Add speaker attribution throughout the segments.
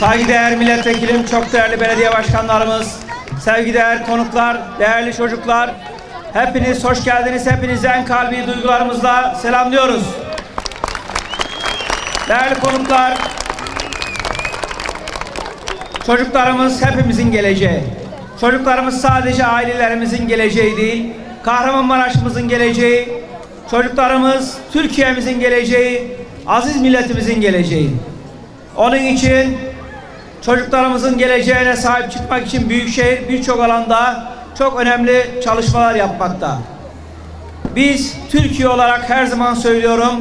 Speaker 1: Saygıdeğer milletvekilim, çok değerli belediye başkanlarımız, sevgideğer konuklar, değerli çocuklar, hepiniz hoş geldiniz. Hepinizi en kalbi duygularımızla selamlıyoruz. Değerli konuklar, çocuklarımız hepimizin geleceği. Çocuklarımız sadece ailelerimizin geleceği değil, Kahramanmaraş'ımızın geleceği, çocuklarımız Türkiye'mizin geleceği, aziz milletimizin geleceği. Onun için çocuklarımızın geleceğine sahip çıkmak için Büyükşehir birçok alanda çok önemli çalışmalar yapmakta. Biz Türkiye olarak her zaman söylüyorum,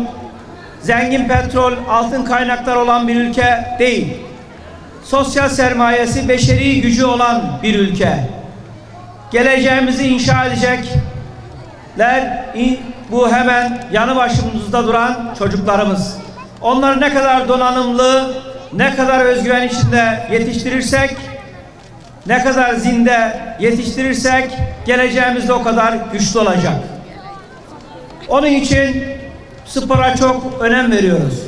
Speaker 1: zengin petrol, altın kaynaklar olan bir ülke değil. Sosyal sermayesi, beşeri gücü olan bir ülke. Geleceğimizi inşa edecekler, bu hemen yanı başımızda duran çocuklarımız. Onları ne kadar donanımlı, ne kadar özgüven içinde yetiştirirsek, ne kadar zinde yetiştirirsek geleceğimiz de o kadar güçlü olacak. Onun için spora çok önem veriyoruz.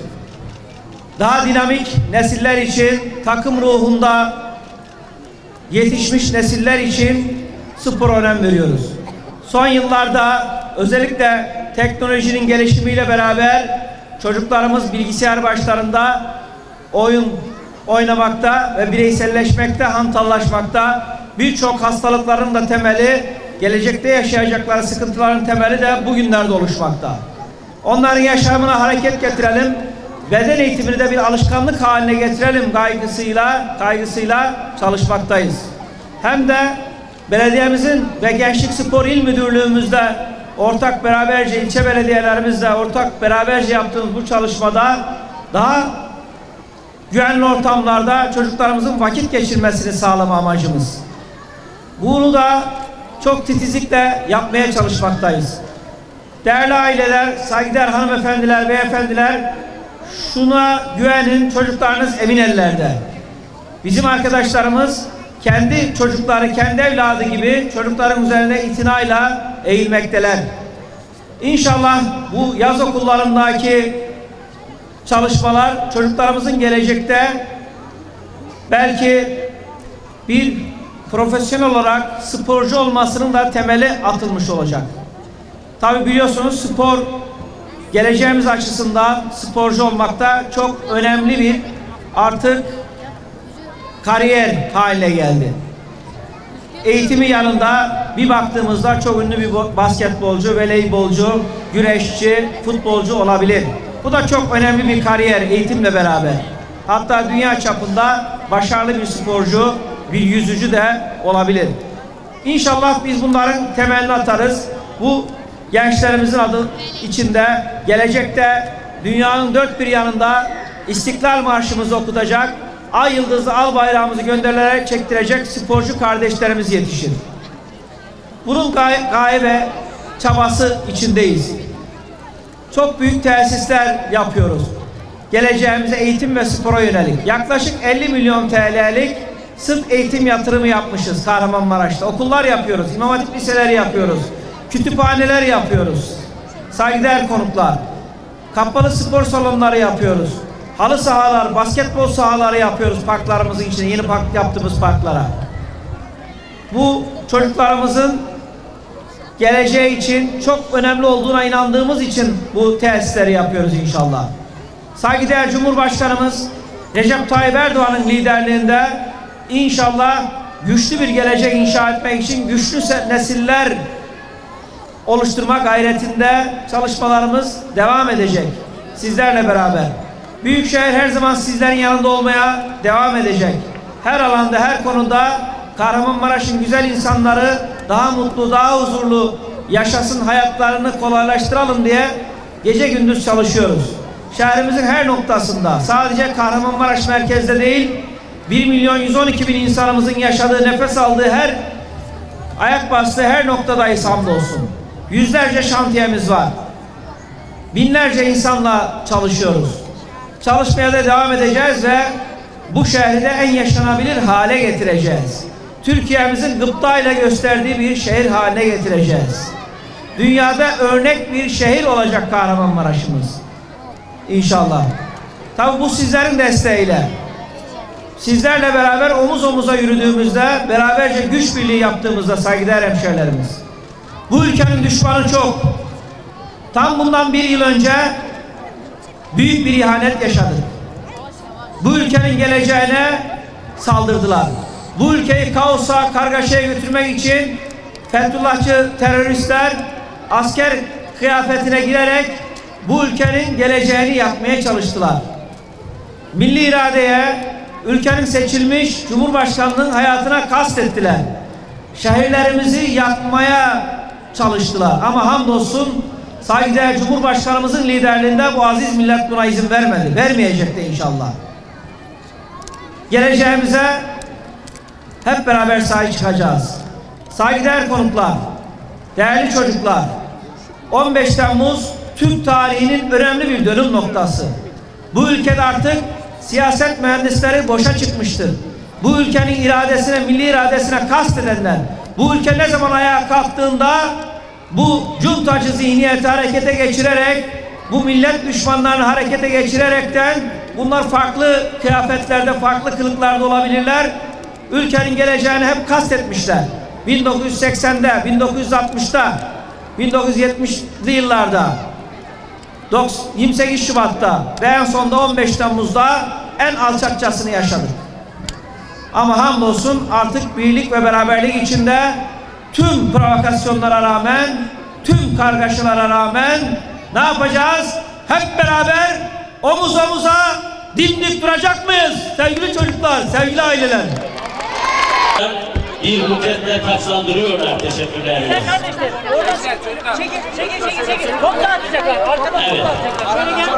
Speaker 1: Daha dinamik nesiller için takım ruhunda yetişmiş nesiller için spor önem veriyoruz. Son yıllarda özellikle teknolojinin gelişimiyle beraber çocuklarımız bilgisayar başlarında oyun oynamakta ve bireyselleşmekte, hantallaşmakta. Birçok hastalıkların da temeli, gelecekte yaşayacakları sıkıntıların temeli de bugünlerde oluşmakta. Onların yaşamına hareket getirelim. Beden eğitimini de bir alışkanlık haline getirelim kaygısıyla, kaygısıyla çalışmaktayız. Hem de belediyemizin ve Gençlik Spor İl Müdürlüğümüzde ortak beraberce ilçe belediyelerimizle ortak beraberce yaptığımız bu çalışmada daha güvenli ortamlarda çocuklarımızın vakit geçirmesini sağlama amacımız. Bunu da çok titizlikle yapmaya çalışmaktayız. Değerli aileler, saygıdeğer hanımefendiler, beyefendiler, şuna güvenin, çocuklarınız emin ellerde. Bizim arkadaşlarımız kendi çocukları, kendi evladı gibi çocukların üzerine itinayla eğilmekteler. İnşallah bu yaz okullarındaki çalışmalar çocuklarımızın gelecekte belki bir profesyonel olarak sporcu olmasının da temeli atılmış olacak. Tabi biliyorsunuz spor geleceğimiz açısından sporcu olmakta çok önemli bir artık kariyer haline geldi. Eğitimi yanında bir baktığımızda çok ünlü bir bo- basketbolcu, voleybolcu, güreşçi, futbolcu olabilir. Bu da çok önemli bir kariyer eğitimle beraber. Hatta dünya çapında başarılı bir sporcu, bir yüzücü de olabilir. İnşallah biz bunların temelini atarız. Bu gençlerimizin adı içinde gelecekte dünyanın dört bir yanında İstiklal Marşımızı okutacak, ay yıldızlı al bayrağımızı gönderilerek çektirecek sporcu kardeşlerimiz yetişir. Bunun gaye, gaye ve çabası içindeyiz. Çok büyük tesisler yapıyoruz. Geleceğimize eğitim ve spora yönelik. Yaklaşık 50 milyon TL'lik sırf eğitim yatırımı yapmışız Kahramanmaraş'ta. Okullar yapıyoruz, imam hatip liseleri yapıyoruz, kütüphaneler yapıyoruz. Saygıdeğer konuklar, kapalı spor salonları yapıyoruz. Halı sahalar, basketbol sahaları yapıyoruz parklarımızın içine, yeni park yaptığımız parklara. Bu çocuklarımızın geleceği için çok önemli olduğuna inandığımız için bu tesisleri yapıyoruz inşallah. Saygıdeğer Cumhurbaşkanımız Recep Tayyip Erdoğan'ın liderliğinde inşallah güçlü bir gelecek inşa etmek için güçlü nesiller oluşturma gayretinde çalışmalarımız devam edecek. Sizlerle beraber. Büyükşehir her zaman sizlerin yanında olmaya devam edecek. Her alanda, her konuda Kahramanmaraş'ın güzel insanları daha mutlu, daha huzurlu yaşasın hayatlarını kolaylaştıralım diye gece gündüz çalışıyoruz. Şehrimizin her noktasında sadece Kahramanmaraş merkezde değil 1 milyon 112 bin insanımızın yaşadığı, nefes aldığı her ayak bastığı her noktadayız hamdolsun. Yüzlerce şantiyemiz var. Binlerce insanla çalışıyoruz. Çalışmaya da devam edeceğiz ve bu şehri de en yaşanabilir hale getireceğiz. Türkiye'mizin gıptayla gösterdiği bir şehir haline getireceğiz. Dünyada örnek bir şehir olacak Kahramanmaraş'ımız. İnşallah. Tabi bu sizlerin desteğiyle. sizlerle beraber omuz omuza yürüdüğümüzde, beraberce güç birliği yaptığımızda saygıdeğer hemşehrilerimiz. Bu ülkenin düşmanı çok. Tam bundan bir yıl önce büyük bir ihanet yaşadık. Bu ülkenin geleceğine saldırdılar. Bu ülkeyi kaosa, kargaşaya götürmek için Fethullahçı teröristler asker kıyafetine girerek bu ülkenin geleceğini yapmaya çalıştılar. Milli iradeye, ülkenin seçilmiş Cumhurbaşkanlığının hayatına kastettiler. Şehirlerimizi yakmaya çalıştılar. Ama hamdolsun saygıdeğer Cumhurbaşkanımızın liderliğinde bu aziz millet buna izin vermedi. Vermeyecek de inşallah. Geleceğimize hep beraber sahip çıkacağız. Saygıdeğer konuklar, değerli çocuklar, 15 Temmuz Türk tarihinin önemli bir dönüm noktası. Bu ülkede artık siyaset mühendisleri boşa çıkmıştır. Bu ülkenin iradesine, milli iradesine kast edenler, bu ülke ne zaman ayağa kalktığında bu cuntacı zihniyeti harekete geçirerek, bu millet düşmanlarını harekete geçirerekten bunlar farklı kıyafetlerde, farklı kılıklarda olabilirler. Ülkenin geleceğini hep kastetmişler. 1980'de, 1960'da, 1970'li yıllarda 28 Şubat'ta ve en sonunda 15 Temmuz'da en alçakçasını yaşadık. Ama hamdolsun artık birlik ve beraberlik içinde tüm provokasyonlara rağmen, tüm kargaşalara rağmen ne yapacağız? Hep beraber omuz omuza dimdik duracak mıyız? Sevgili çocuklar, sevgili aileler.
Speaker 2: Bir buketle taçlandırıyorlar. Teşekkürler.
Speaker 3: Kardeşler oradan çekil çekil çekil çekil. Top dağıtacaklar. Arkadan top dağıtacaklar. Şöyle gel.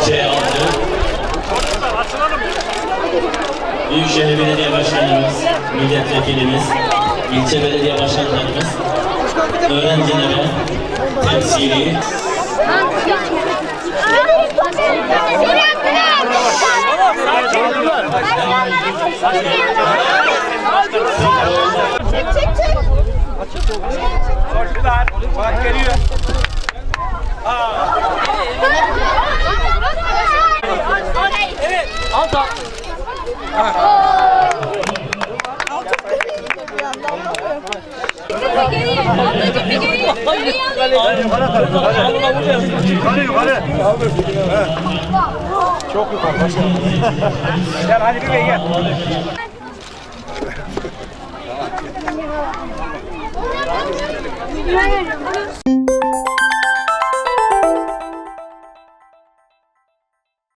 Speaker 2: Çiçeği aldı. Büyükşehir Belediye Başkanımız, milletvekilimiz, ilçe belediye başkanlarımız, öğrencilere temsili
Speaker 4: Çek çek çek.
Speaker 1: Çocuklar, bak geliyor.
Speaker 4: Evet.
Speaker 3: Al da.
Speaker 4: Geriye. Ablacığım bir geriye. Geriye alayım.
Speaker 1: Gel hadi bir gel.
Speaker 4: Gel.